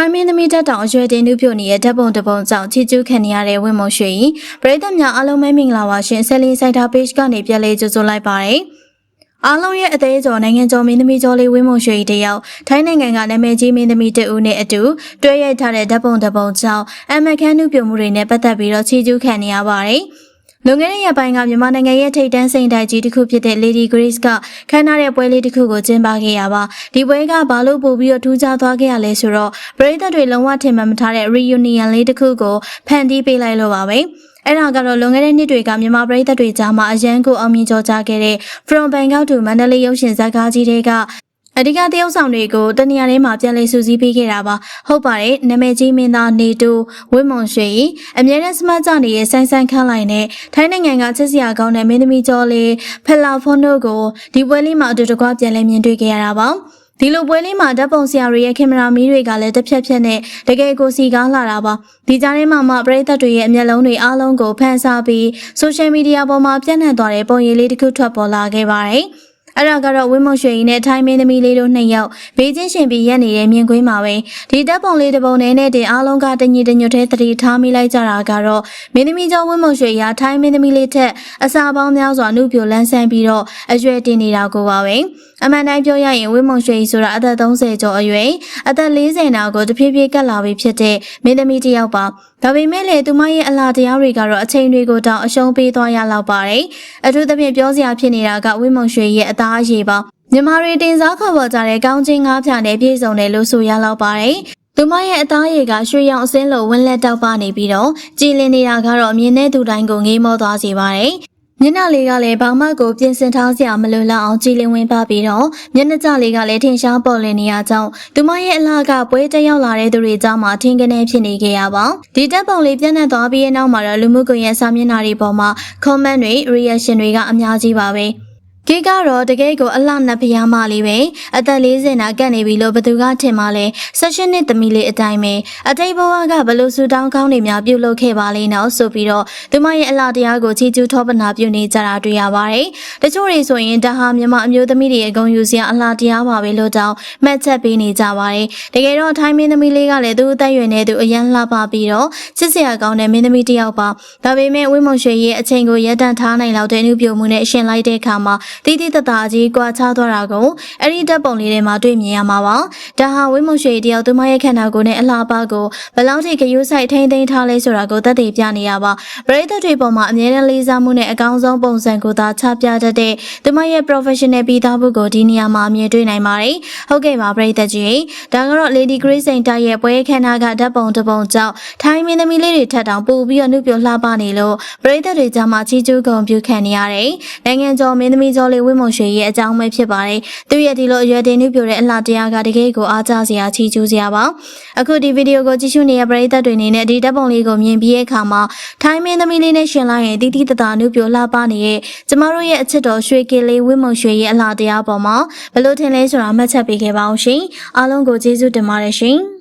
ထိုင်းမင်းသမီးတက်တောင်အရွယ်တင်နုပြုတ်နေတဲ့ဓာတ်ပုံတစ်ပုံကြောင့်ချီကျူးခံနေရတဲ့ဝင်းမုံရွှေကြီးပရိသတ်များအားလုံးပဲမင်္ဂလာပါရှင်ဆယ်လီစိုက်တာ page ကနေပြန်လေးကြိုဆိုလိုက်ပါတယ်အားလုံးရဲ့အသေးကျော်နိုင်ငံကျော်မင်းသမီးကျော်လေးဝင်းမုံရွှေကြီးတယောက်ထိုင်းနိုင်ငံကနာမည်ကြီးမင်းသမီးတဦးနဲ့အတူတွဲရိုက်ထားတဲ့ဓာတ်ပုံတစ်ပုံကြောင့်အမခန်းနုပြုတ်မှုတွေနဲ့ပတ်သက်ပြီးတော့ချီကျူးခံနေရပါတယ် လွန်ခဲ့တဲ့ရက်ပိုင်းကမြန်မာနိုင်ငံရဲ့ထိပ်တန်းစိန်တိုက်ကြီးတစ်ခုဖြစ်တဲ့ Lady Grace ကခမ်းနားတဲ့ပွဲလေးတစ်ခုကိုကျင်းပခဲ့ရပါဒီပွဲကဘာလို့ပို့ပြီးတော့ထူးခြားသွားခဲ့ရလဲဆိုတော့ပရိသတ်တွေလုံးဝထင်မှတ်မထားတဲ့ reunion လေးတစ်ခုကိုဖန်တီးပေးလိုက်လို့ပါပဲအဲ့ဒါကတော့လွန်ခဲ့တဲ့နှစ်တွေကမြန်မာပရိသတ်တွေကြားမှာအရန်ကိုအောင်မြင်ကြောကြခဲ့တဲ့ From Bangkok to Mandalay ရုပ်ရှင်ဇာတ်ကားကြီးတွေက အဓိကတရုပ်ဆောင်တွေကိုတနေရာထဲမှာပြန်လည်စူးစီးပေးခဲ့တာပါဟုတ်ပါတယ်နာမည်ကြီးမင်းသားနေတူဝင်းမွန်ရွှေအမြဲတမ်းစမတ်ကြနေတဲ့ဆိုင်းဆိုင်းခန့်လိုက်နဲ့ထိုင်းနိုင်ငံကချစ်စရာကောင်းတဲ့မင်းသမီးကျော်လေးဖလာဖွန်တို့ကိုဒီပွဲလေးမှာအတူတကွပြန်လည်မြင်တွေ့ခဲ့ရတာပါဒီလိုပွဲလေးမှာဓာတ်ပုံဆရာတွေရဲ့ကင်မရာမီးတွေကလည်းတစ်ဖြက်ဖြက်နဲ့တကယ်ကိုစီကားလာတာပါဒီကြားထဲမှာမှပရိသတ်တွေရဲ့အမျက်လုံးတွေအားလုံးကိုဖန်ဆာပြီးဆိုရှယ်မီဒီယာပေါ်မှာပြန့်နှံ့သွားတဲ့ပုံရိပ်လေးတစ်ခုထွက်ပေါ်လာခဲ့ပါတယ် အဲ့ဒါကတော့ဝင်းမုံရွှေကြီးနဲ့ထိုင်းမင်းသမီးလေးတို့နှစ်ယောက်ဘေးချင်းရှင်ပြီးရက်နေတဲ့မြင်ကွင်းမှာပဲဒီတပ်ပုံလေးတစ်ပုံနဲ့နဲ့တင်အားလုံးကတညီတညွတ်တဲ့သတိထားမိလိုက်ကြတာကတော့မင်းသမီးကျောင်းဝင်းမုံရွှေရာထိုင်းမင်းသမီးလေးထက်အစာပေါင်းများစွာနှုတ်ပြလန်းဆန်းပြီးတော့အရွယ်တင်နေတာကိုပါပဲ အမှန်တိုင်းပြောရရင်ဝင်းမုံရွှေကြီးဆိုတာအသက်30ကျော်အရွယ်အသက်40နာကိုတဖြည်းဖြည်းကပ်လာပြီဖြစ်တဲ့မင်းသမီးတစ်ယောက်ပါဒါပေမဲ့လေသူမရဲ့အလားတရားတွေကတော့အချိန်တွေကိုတောင်အရှုံးပေးသွားရလောက်ပါတယ်အထူးသဖြင့်ပြောစရာဖြစ်နေတာကဝင်းမုံရွှေရဲ့အသားအရည်ပါမြန်မာတွေတင်စားခေါ်ပေါ်ကြတဲ့ကောင်းချင်းငါးဖြာနဲ့ပြည့်စုံတယ်လို့ဆိုရလောက်ပါတယ်သူမရဲ့အသားရည်ကရွှေရောင်အစင်းလိုဝင်းလက်တောက်ပနေပြီးတော့ကြည်လင်နေတာကတော့မြင်တဲ့သူတိုင်းကိုငေးမောသွားစေပါတယ် မျက်နှာလေးကလည်းဘောင်မတ်ကိုပြင်ဆင်ထားစရာမလိုလောက်အောင်ကြည်လင်ဝင်ပါပြီးတော့မျက်နှာကျလေးကလည်းထင်ရှားပေါ်လင်နေရကြောင်းသူမရဲ့အလားကပွဲတက်ရောက်လာတဲ့သူတွေကြားမှာထင်ကနေဖြစ်နေခဲ့ရပါဒီတက်ပုံလေးပြန့်နှံ့သွားပြီးတဲ့နောက်မှာတော့လူမှုကွန်ရက်စာမျက်နှာတွေပေါ်မှာ comment တွေ reaction တွေကအများကြီးပါပဲ ကေကတော့တကယ်ကိုအလှနတ်ဖျားမလေးပဲအသက်40နာကတ်နေပြီလို့ဘသူကထင်မှလဲ16နှစ်သမီးလေးအတိုင်းပဲအတိတ်ဘဝကဘလို့ဆူတောင်းကောင်းနေများပြုတ်လုပ်ခဲ့ပါလိမ့်နော်ဆိုပြီးတော့သူမရဲ့အလှတရားကိုချီးကျူးထောပနာပြုနေကြတာတွေ့ရပါတယ်တချို့တွေဆိုရင်ဒါဟာမြန်မာအမျိုးသမီးတွေရဲ့ဂုဏ်ယူစရာအလှတရားပါပဲလို့တောင်းမှတ်ချက်ပေးနေကြပါတယ်တကယ်တော့ထိုင်းမင်းသမီးလေးကလည်းသူ့အသက်ရွယ်နေသူအရန်လှပပြီးတော့ချစ်စရာကောင်းတဲ့မင်းသမီးတစ်ယောက်ပါဒါပေမဲ့ဝင်းမုံရွှေရဲ့အချိန်ကိုရပ်တန့်ထားနိုင်လောက်တဲ့အမှုပြုံမှုနဲ့ရှင်လိုက်တဲ့အခါမှာတီးတီးတတာကြီးကွာခြားသွားတာကိုအဲ့ဒီတပ်ပုံလေးထဲမှာတွေ့မြင်ရမှာပါဒါဟာဝင်းမုံရွှေတယောက်သူမရဲ့ခန္ဓာကိုယ်နဲ့အလားပါကိုဘယ်လောက်ထိဂရုစိုက်ထိန်းသိမ်းထားလဲဆိုတာကိုသက်သေပြနေရပါပရိသတ်တွေပေါ်မှာအမြဲတမ်းလေးစားမှုနဲ့အကောင်းဆုံးပုံစံကိုသာချပြတတ်တဲ့သူမရဲ့ professional ပြီးသားမှုကိုဒီနေရာမှာမြင်တွေ့နိုင်ပါတယ်ဟုတ်ကဲ့ပါပရိသတ်ကြီးဒါကတော့ Lady Grace Center ရဲ့ပွဲခန်းနာကဓာတ်ပုံတစ်ပုံကြောင့်ထိုင်းမင်းသမီးလေးတွေထပ်တောင်ပို့ပြီးတော့နှုတ်ပြလှပနေလို့ပရိသတ်တွေကြားမှာချီးကျူးဂုဏ်ပြုခံနေရတယ်နိုင်ငံကျော်မင်းသမီးကျော်လေးဝင်းမုံရွှေရဲ့အကြောင်းပဲဖြစ်ပါတယ်သူရဲ့ဒီလိုအရွယ်တင်နှုတ်ပြတဲ့အလှတရားကတကယ်ကိုအားကြစရာချီးကျူးစရာပါအခုဒီဗီဒီယိုကိုကြည့်ရှုနေတဲ့ပရိသတ်တွေအနေနဲ့ဒီဓာတ်ပုံလေးကိုမြင်ပြီးတဲ့အခါမှာထိုင်းမင်းသမီးလေးနဲ့ရှင်လိုက်ရင်တီတီတတာနှုတ်ပြလှပနေတဲ့ကျမတို့ရဲ့အချစ်တော်ရွှေကလေးဝင်းမုံရွှေရဲ့အလှတရားပေါ်မှာဘယ်လိုထင်လဲဆိုတာမှတ်ချက်ပေးခဲ့ပါအောင်ရှင်အားလုံးကိုကျေးဇူးတင်ပါတယ်ရှင်